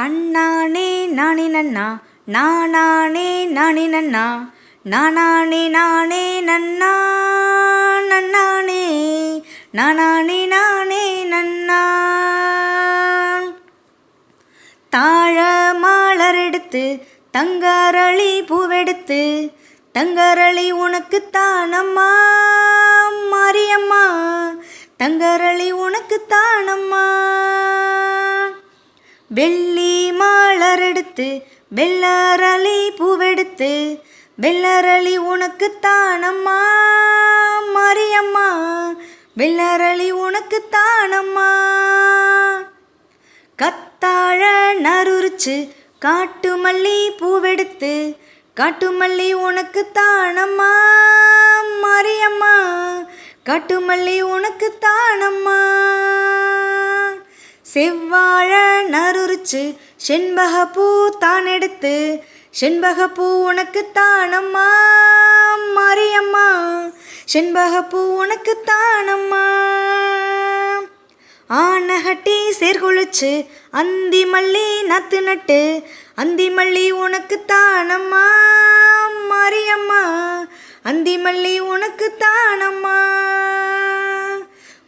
தன்னானே நானே நன்னா நானானே நானே நன்னா நானானே நானே நன்னா நன்னானே நானானே நானே நன்னா. தாழ மாலர் எடுத்து தங்கரளி பூவெடுத்து தங்கரளி உனக்கு தானம்மா மாரியம்மா. தங்கரளி உனக்கு தானம்மா வெள்ளி மாலரெடுத்து வெள்ளரளி பூவெடுத்து வெள்ளரளி உனக்கு தானம்மா மாரியம்மா. வெள்ளரளி உனக்கு தானம்மா. கத்தாழ நறுச்சு காட்டு மல்லி பூவெடுத்து காட்டுமல்லி உனக்கு தானம்மா மரியம்மா. காட்டுமல்லி உனக்கு தானம்மா. செவ்வாழ நறுரிச்சு பூ தான் எடுத்து செண்பகப்பூ உனக்கு தானம்மா மாரியம்மா செண்பகப்பூ உனக்கு தானம்மா ஆனகட்டி சேர்குளிச்சு அந்தி மல்லி நத்து நட்டு அந்தி மல்லி உனக்கு தானம்மா மாரியம்மா அந்தி மல்லி உனக்கு தானம்மா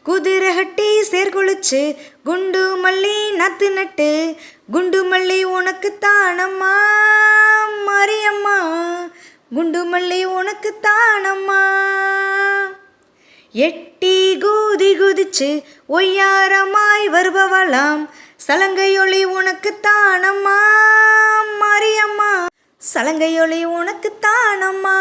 குதிரை கட்டி சேர்குளிச்சு குண்டு மல்லி நத்து நட்டு குண்டு மல்லி உனக்கு தானம்மா மாரியம்மா. குண்டு மல்லி உனக்கு தானம்மா எட்டி கூதி குதிச்சு ஒய்யாரமாய் வருபவளாம். சலங்கையொளி உனக்கு தானம்மா மாரியம்மா. சலங்கையொளி உனக்கு தானம்மா